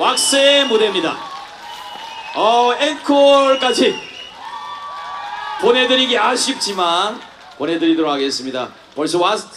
왁스의 무대입니다. 어, 앵콜까지 보내드리기 아쉽지만 보내드리도록 하겠습니다. 벌써 왁스